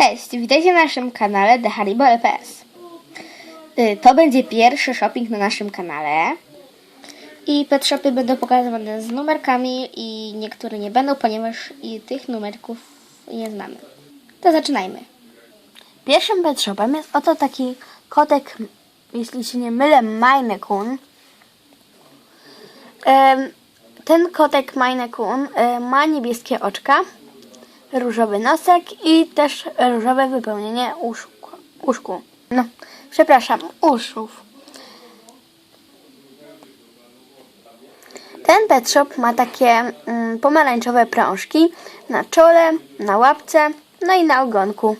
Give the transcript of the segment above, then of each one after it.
Cześć, witajcie na naszym kanale The Haribo LPS. Y, To będzie pierwszy shopping na naszym kanale. I pet shopy będą pokazywane z numerkami i niektóre nie będą, ponieważ i tych numerków nie znamy. To zaczynajmy. Pierwszym pet shopem jest oto taki kotek, jeśli się nie mylę, Coon. Em, Ten kotek Maine Coon e, ma niebieskie oczka, różowy nosek i też różowe wypełnienie uszku. No, przepraszam, uszów. Ten pet shop ma takie mm, pomarańczowe prążki na czole, na łapce, no i na ogonku.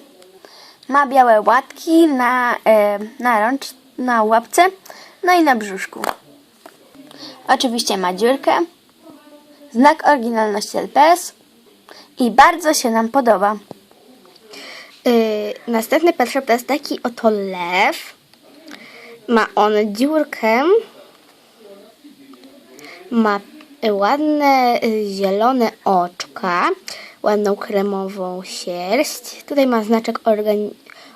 Ma białe łatki na, e, na rącz, na łapce, no i na brzuszku. Oczywiście ma dziurkę, znak oryginalności LPS i bardzo się nam podoba. Yy, następny pet to jest taki oto lew. Ma on dziurkę. Ma y, ładne y, zielone oczka, ładną kremową sierść. Tutaj ma znaczek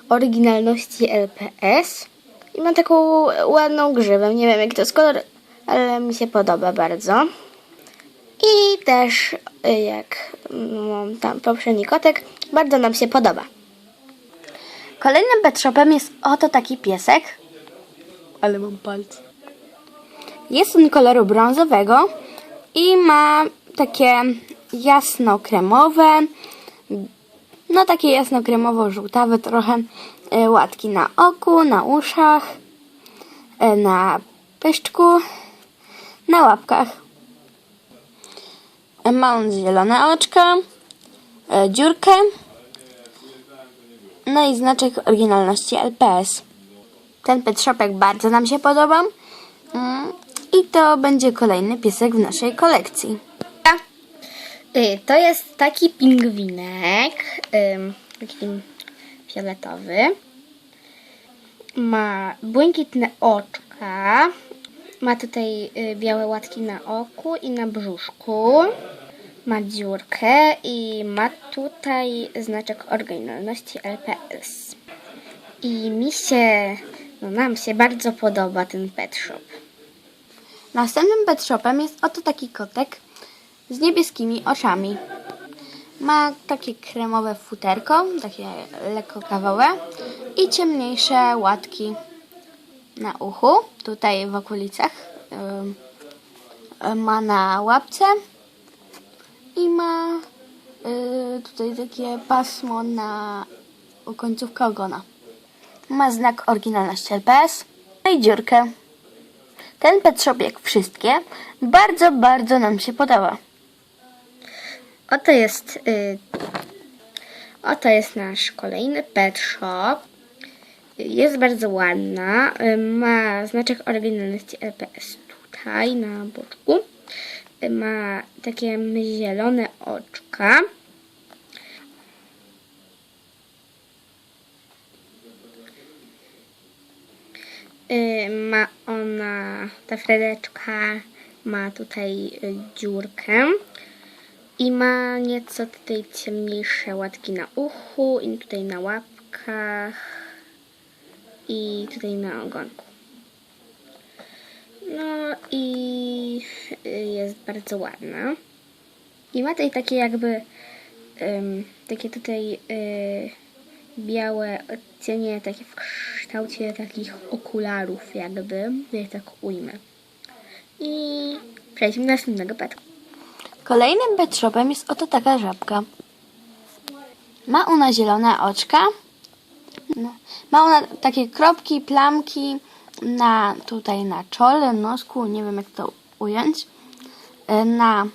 oryginalności LPS. I ma taką ładną grzywę. Nie wiem jaki to jest kolor, ale mi się podoba bardzo. I też y, jak mm, tam poprzedni kotek, bardzo nam się podoba. Kolejnym pet shopem jest oto taki piesek. Ale mam palce. Jest on koloru brązowego i ma takie jasno-kremowe, no takie jasno-kremowo-żółtawe trochę y, łatki na oku, na uszach, y, na pyszczku, na łapkach. Ma on zielone oczka, e, dziurkę, no i znaczek oryginalności LPS. Ten pet shopek bardzo nam się podoba. Mm, I to będzie kolejny piesek w naszej kolekcji. Y, To jest taki pingwinek, taki fioletowy. Ma błękitne oczka. Ma tutaj y, białe łatki na oku i na brzuszku. Ma dziurkę i ma tutaj znaczek oryginalności LPS. I mi się, no nam się bardzo podoba ten pet shop. Następnym pet shopem jest oto taki kotek z niebieskimi oczami. Ma takie kremowe futerko, takie lekko kawowe i ciemniejsze łatki na uchu, tutaj w okolicach. Ma na łapce i ma y, tutaj takie pasmo na końcówkę ogona. Ma znak oryginalności LPS no i dziurkę. Ten pet shop, jak wszystkie, bardzo, bardzo nam się podoba. Oto jest, y, oto jest nasz kolejny pet shop. Jest bardzo ładna. y, Ma znaczek oryginalności LPS tutaj na boczku. Ma takie zielone oczka. Y, Ma ona, ta fredeczka ma tutaj y, dziurkę i ma nieco tutaj ciemniejsze łatki na uchu i tutaj na łapkach i tutaj na ogonku. No i jest bardzo ładna. I ma tutaj takie jakby ym, takie tutaj y, białe odcienie takie w kształcie takich okularów jakby, jak tak ujmę. I przejdźmy do następnego petka. Kolejnym pet shopem jest oto taka żabka. Ma ona zielone oczka. No. Ma ona takie kropki, plamki na tutaj na czole, nosku, nie wiem jak to ująć. Na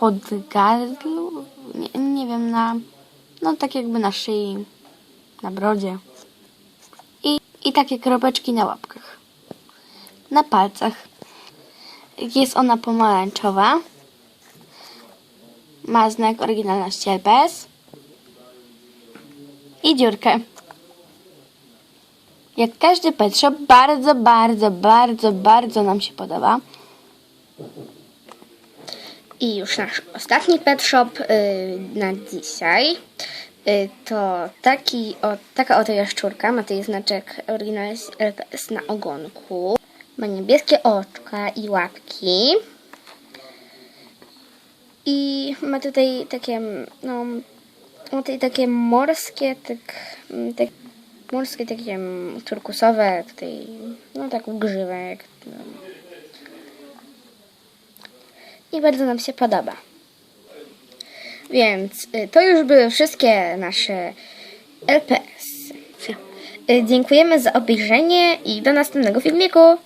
podgardlu, nie, nie wiem, na no tak jakby na szyi, na brodzie. I, I takie kropeczki na łapkach. Na palcach. Jest ona pomarańczowa. Ma znak oryginalności LPS. I dziurkę. Jak każdy pet bardzo, bardzo, bardzo, bardzo nam się podoba. I już nasz ostatni pet shop y, na dzisiaj. Y, To taki, o, taka oto jaszczurka, ma tutaj znaczek Originalis LPS na ogonku. Ma niebieskie oczka i łapki. I ma tutaj takie, no, ma tutaj takie morskie, tak, mm, tak morskie, takie mm, turkusowe, tutaj, no taką grzywę. Jak, no. I bardzo nam się podoba. Więc y, to już były wszystkie nasze LPS. Y, Dziękujemy za obejrzenie i do następnego filmiku.